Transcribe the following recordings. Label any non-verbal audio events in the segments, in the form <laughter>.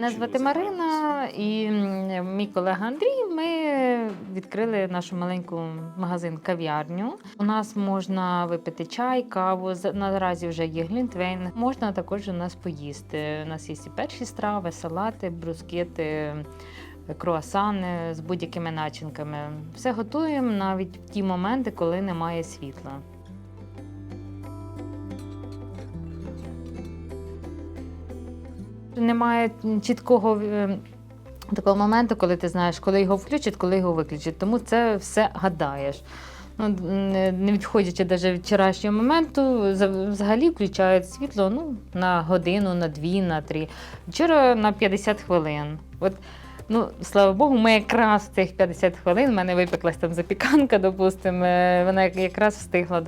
Мене звати Марина і мій колега Андрій. Ми відкрили нашу маленьку магазин кав'ярню. У нас можна випити чай, каву. Наразі вже є глінтвейн. Можна також у нас поїсти. У нас є і перші страви, салати, брускети. Круасани з будь-якими начинками. Все готуємо навіть в ті моменти, коли немає світла. Немає чіткого е, такого моменту, коли ти знаєш, коли його включать, коли його виключать. Тому це все гадаєш. Ну, не відходячи навіть від вчорашнього моменту, взагалі включають світло ну, на годину, на дві, на три. Вчора на 50 хвилин. От, ну, слава Богу, ми якраз в цих 50 хвилин, в мене випеклась там запіканка, допустимо, е, вона якраз встигла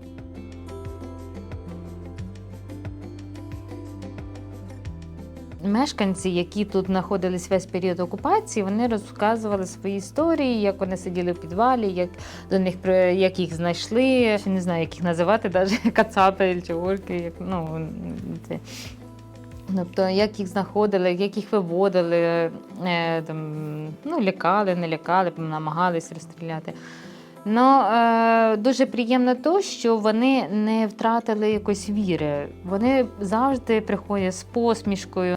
Мешканці, які тут знаходились весь період окупації, вони розказували свої історії, як вони сиділи в підвалі, як до них як їх знайшли. Я не знаю, як їх називати, навіть <laughs> кацапи чи орки. Як, ну, це. Тобто, як їх знаходили, як їх виводили, е, там, ну, лякали, не лякали, намагались розстріляти. Ну, е, дуже приємно те, що вони не втратили якоїсь віри. Вони завжди приходять з посмішкою.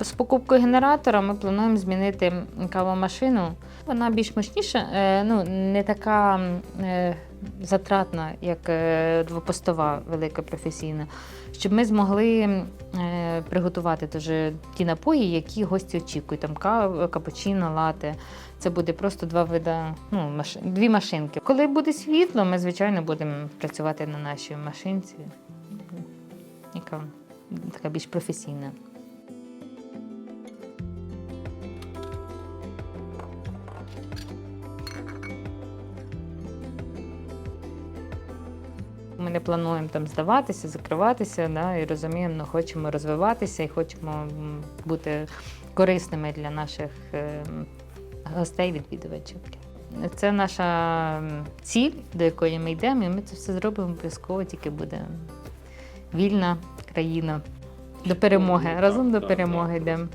З покупкою генератора ми плануємо змінити кавомашину. Вона більш мощніша, е, ну не така е, затратна, як е, двопостова велика професійна, щоб ми змогли приготувати теж ті напої, які гості очікують. Там капучино, лате. Це буде просто два види, ну, маш... дві машинки. Коли буде світло, ми, звичайно, будемо працювати на нашій машинці, яка така більш професійна. Ми не плануємо там здаватися, закриватися, да, і розуміємо, ну, хочемо розвиватися і хочемо бути корисними для наших е, гостей, відвідувачів. Це наша ціль, до якої ми йдемо, і ми це все зробимо обов'язково, тільки буде вільна країна. До перемоги. Разом до перемоги йдемо.